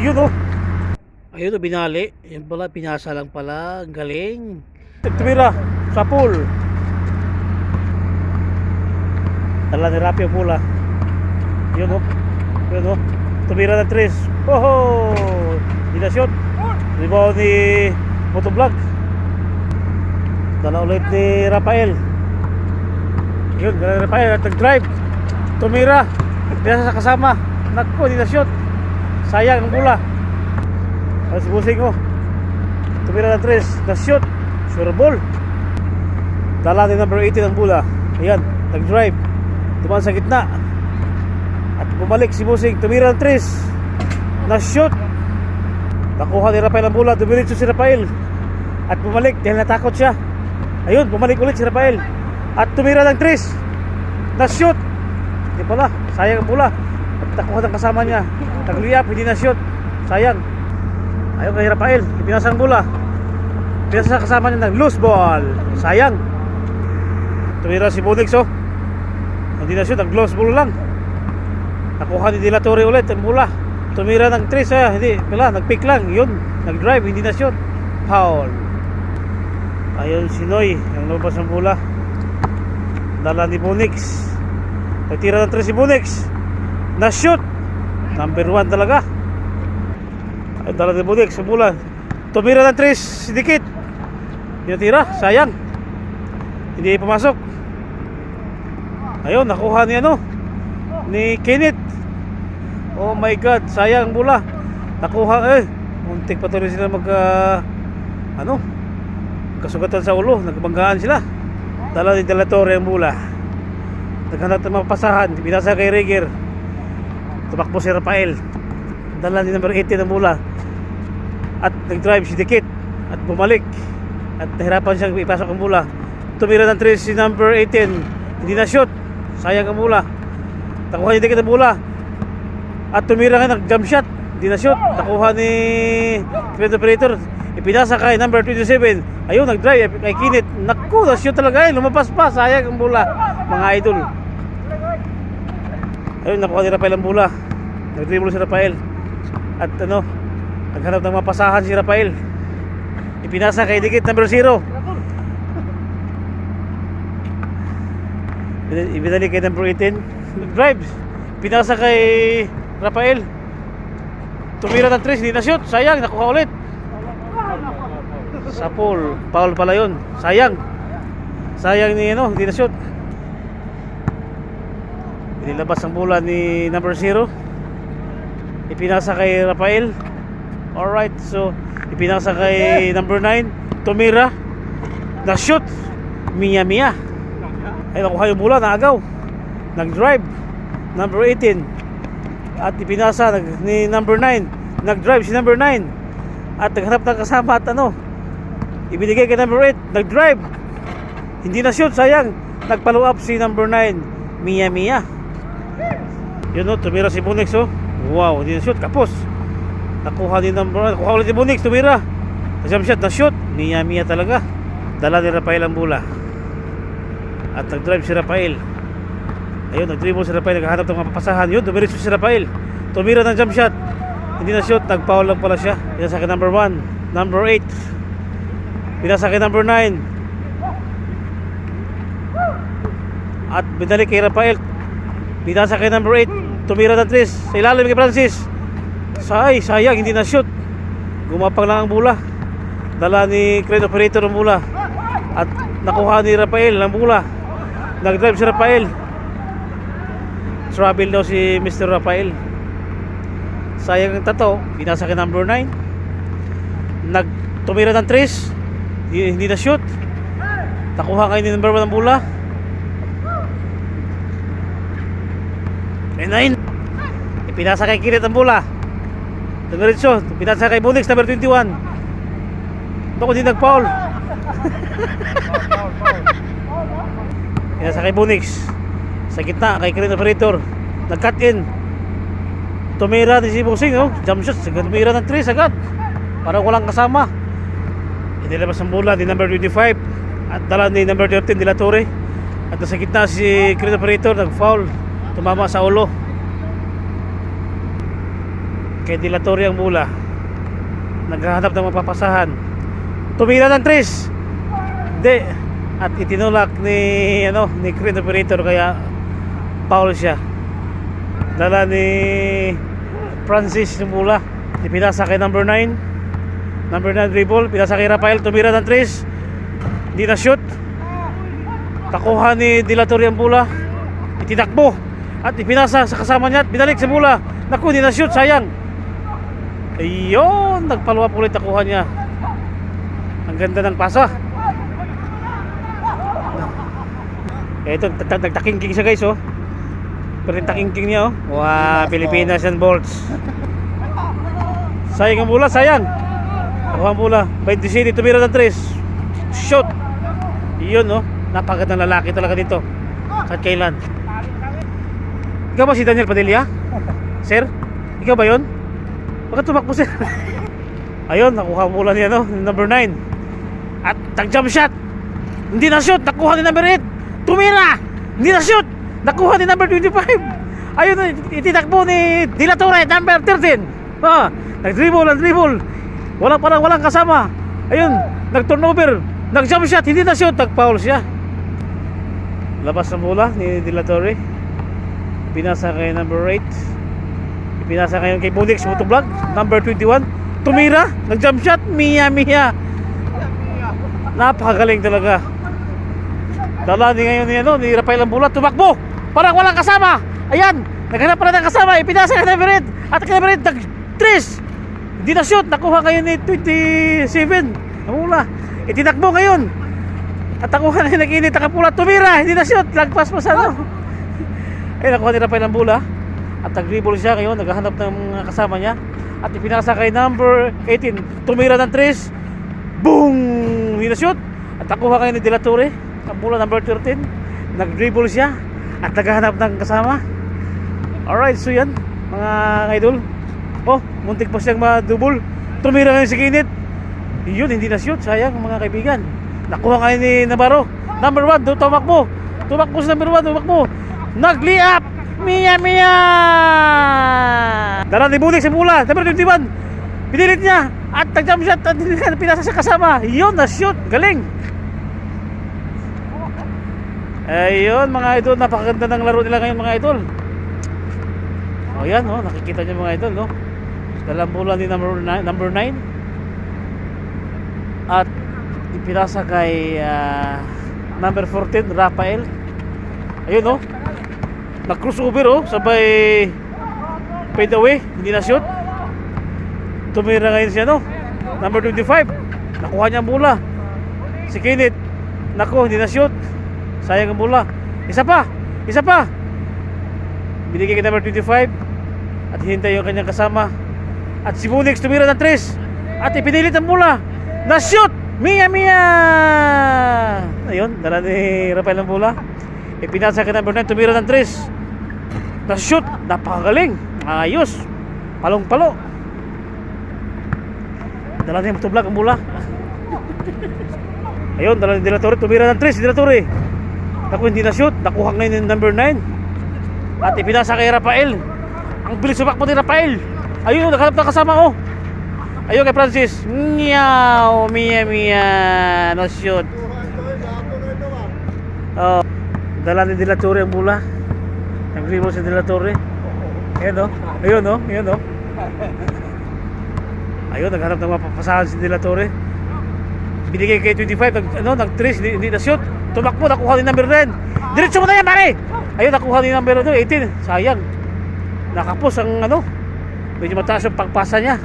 Yun oh. Ayun oh, binali. Yan pala, pinasa lang pala. Ang Galing. Tumira sa pool. Tala ni Rapi ang pula. Yun oh. Yun oh. Tumira ng tres. Oh! Hindi na shoot. Rebound ni Motovlog. Dala ulit ni Rafael. Yun, dala ni Rafael nag-drive. Tumira. Pinasa sa kasama. Naku, hindi na shoot. Sayang ang bola. Ang busing ko. Tumira ng tres. Na shoot. Sure ball. Dala ni number 18 ang bola. Ayan, nag-drive. Tumaan sa gitna. At bumalik si Busing. Tumira ng tres. Na shoot. Nakuha ni Rafael ang bola. Dumiritso si Rafael. At bumalik dahil natakot siya. Ayun, bumalik ulit si Rafael. At tumira ng tres. Na shoot. Hindi pala. Sayang ang bola. At nakuha ng kasama niya. Nagliyap, hindi na shoot. Sayang. Ayun kay Rafael. Ipinasa ang bola. Pinasa sa kasama niya ng loose ball. Sayang. Tumira si Bunix oh. Hindi na shoot. Nag-loose ball lang. Nakuha ni Dilatore ulit ang bola. Tumira ng tres ah, hindi, wala, nag-pick lang, yun, nag-drive, hindi na shoot. Foul. Ayun si Noy, ang lumabas ng bola. Dala ni Bunix. Nagtira ng tres si Bunix. Na shoot. Number 1 talaga. Ay, dala ni Bunix ang bola. Tumira ng tres, si Dikit. Tinatira, sayang. Hindi pumasok. Ayun, nakuha ni ano, ni Kenneth. Oh my God, sayang ang bola. Nakuha eh. Muntik pa tuloy sila mag ah, ano? Kasugatan sa ulo, nagkabanggaan sila. Dala ni Delatore ang bola. Naghanap ng mapasahan, binasa kay Reger. Tumakbo si Rafael. Dala ni number 18 ang bola. At nag-drive si Dikit at bumalik. At nahirapan siyang ipasok ang bola. Tumira ng 3 si number 18. Hindi na shoot. Sayang ang bola. Nakuha ni Dikit ang bola. At tumira nga nag-jump shot. Hindi na shoot. Nakuha ni Creative Operator. Ipinasa kay number 27. Ayun, nag-drive kay Kinit. Naku, na-shoot talaga eh. Lumabas pa. Sayang ang bola. Mga idol. Ayun, nakuha ni Rafael ang bola. Nag-dribble si Rafael. At ano, naghanap ng mapasahan si Rafael. Ipinasa kay Dikit number 0. Ibinali kay number 18. Nag-drive. Pinasa kay Rafael. Tumira ng 3, hindi na shoot. Sayang, nakuha ulit. Sa pool. Foul pala yun. Sayang. Sayang ni ano, hindi na shoot. Inilabas ang bola ni number 0. Ipinasa kay Rafael. Alright, so ipinasa kay number 9. Tumira. Na shoot. Mia Mia. Ay nakuha yung bola, naagaw. Nag-drive. Number 18 at ipinasa nag, ni number 9 nag-drive si number 9 at naghanap ng kasama at ano ibinigay kay number 8 nag-drive hindi na shoot sayang nag-follow up si number 9 Mia Mia yun o tumira si Bunix oh wow hindi na shoot kapos nakuha ni number 1 nakuha ulit si Bunix tumira jump shot na shoot Mia Mia talaga dala ni Rafael ang bola at nag-drive si Rafael Ayun, nag-dribble si Rafael, naghahanap ng mapapasahan. Yun, dumiretso si Rafael. Tumira ng jump shot. Hindi na shoot, nag-foul lang pala siya. Pinasa number 1, number 8. Pinasa number 9. At binalik kay Rafael. Pinasa kay number 8. Tumira ng 3. Sa ilalim kay Francis. Say, sayang, hindi na shoot. Gumapang lang ang bola. Dala ni Crane Operator ang bola. At nakuha ni Rafael ang bola. Nag-drive si Rafael. Travel daw si Mr. Rafael. Sayang ang tato, binasa kay number 9. Nagtumira ng 3. Hindi, na shoot. Nakuha kayo ni number 1 ang bola. Kay 9. Ipinasa kay Kirit ang bola. Dumiretso, pinasa kay Bunix number 21. Ito ko din nag-foul. Pinasa kay Bunix sa gitna kay Crane Operator. Nag-cut in. Tumira din si Busing oh. jump shot. Tumira ng 3 agad parang walang kasama. Inilabas ang bola ni number 25 at dala ni number 13 de la Torre at sa gitna si Crane Operator nag foul tumama sa ulo Kay Dilatori ang mula. Naghahanap ng mapapasahan. Tumira ng tres. Hindi. At itinulak ni ano ni crane operator kaya foul siya. Dala ni Francis yung mula. Ipinasa kay number 9. Number 9 dribble. Pinasa kay Rafael. Tumira ng tres. Hindi na shoot. Nakuha ni Dilatori ang bola. Itinakbo. At ipinasa sa kasama niya at binalik sa bola. Naku, hindi na shoot. Sayang. Ayun. Nagpaluwap ulit nakuha niya. Ang ganda ng pasa. Ito, nagtakingking siya guys oh. Pero yung takingking niya oh. Wow, Pilipinas and Bolts. Sayang ang bola, sayang. Nakuha ang bola. 27, tumira ng 3. Shot. Yun oh. Napakagandang lalaki talaga dito. Kahit kailan. Ikaw ba si Daniel Padilla? Sir? Ikaw ba yun? Bakit tumakbo sir? Ayun, nakuha ang bola niya no, number 9. At tag-jump shot. Hindi na shoot, nakuha ni number 8. Tumira! Hindi na shoot, nakuha ni number 25. Ayun, ititakbo ni Dila Torre, number 13. Ah, nag-dribble, nag-dribble. Wala parang walang kasama. Ayun, nag-turnover, nag-jump shot, hindi na shoot, nag-foul siya. Labas ng bola ni Dila Torre. Pinasa kay number 8. Pinasa ngayon kay Bunix Motovlog, number 21. Tumira, nag-jump shot, Mia Mia. Napakagaling talaga. Dala ni ngayon ni ano, ni Rafael Ambula, tumakbo. Parang walang kasama. Ayan, naghanap pa na ng kasama, ipinasa kay 8. At kay number 8, nag-tres. Hindi na shoot, nakuha ngayon ni 27. Ambula, itinakbo ngayon. At nakuha na nag-init, nakapula, tumira, hindi na shoot, lagpas pa sa ano. Ay, nakuha ni Rafael Ambula. At nag-dribble siya ngayon, naghahanap ng mga kasama niya. At ipinasa kay number 18. Tumira ng 3. Boom! Hindi na shoot. At nakuha kayo ni De Torre. Ang bola number 13. Nag-dribble siya. At naghahanap ng kasama. Alright, so yan. Mga idol. Oh, muntik pa siyang ma-double. Tumira ngayon si Kinit. Yun, hindi na shoot. Sayang mga kaibigan. Nakuha kayo ni Navarro. Number 1, tumakbo. Tumakbo si number 1, tumakbo. Nag-liap! Mia Mia! Dala ni Bunik sa mula, number 21. Pinilit niya at nag-jump shot at pinasa sa kasama. Yun, na-shoot. Galing. Ayun mga idol, napakaganda ng laro nila ngayon mga idol. O yan, oh, nakikita niyo mga idol, no? Dalang bola ni number 9, number 9. At ipinasa kay ah, number 14, Rafael. Ayun, oh. Nag-crossover oh, sabay fade away, hindi na shoot. Tumira ngayon siya no. Number 25. Nakuha niya ang bola. Si Kenneth. Nako, hindi na shoot. Sayang ang bola. Isa pa. Isa pa. Binigay kay number 25 at hintay yung kanyang kasama. At si Bunix tumira ng 3 at ipinilit ang bola. Na shoot! Mia Mia! Ayun, dala ni Rafael ang bola. Ipinasa kay number 9, tumira ng 3. Na-shoot, napakagaling. Ayos. Palong-palo. Dala niya motovlog ang bola. Ayun, dala ni Dilatore, tumira ng 3, si Dilatore. Naku, hindi na-shoot. Nakuha ngayon yung number 9. At ipinasa kay Rafael. Ang bilis sumakbo ni Rafael. Ayun, naghanap ng kasama, oh. Ayun kay Francis. Meow, mia, mia. No shoot. Oh. Dala ni Dela Torre ang bola. Nag-dribble si Dela Torre. Ayun oh. Ayun oh. Ayun oh. Ayun, naghanap ng mapapasahan si Dela Torre. Binigay kay 25, nag, ano, nag-trace, hindi, hindi na-shoot. Tumakbo, nakuha ni number 9. Diretso mo na yan, pare! Ayun, nakuha ni number 2, 18. Sayang. Nakapos ang ano. Medyo mataas yung pagpasa niya.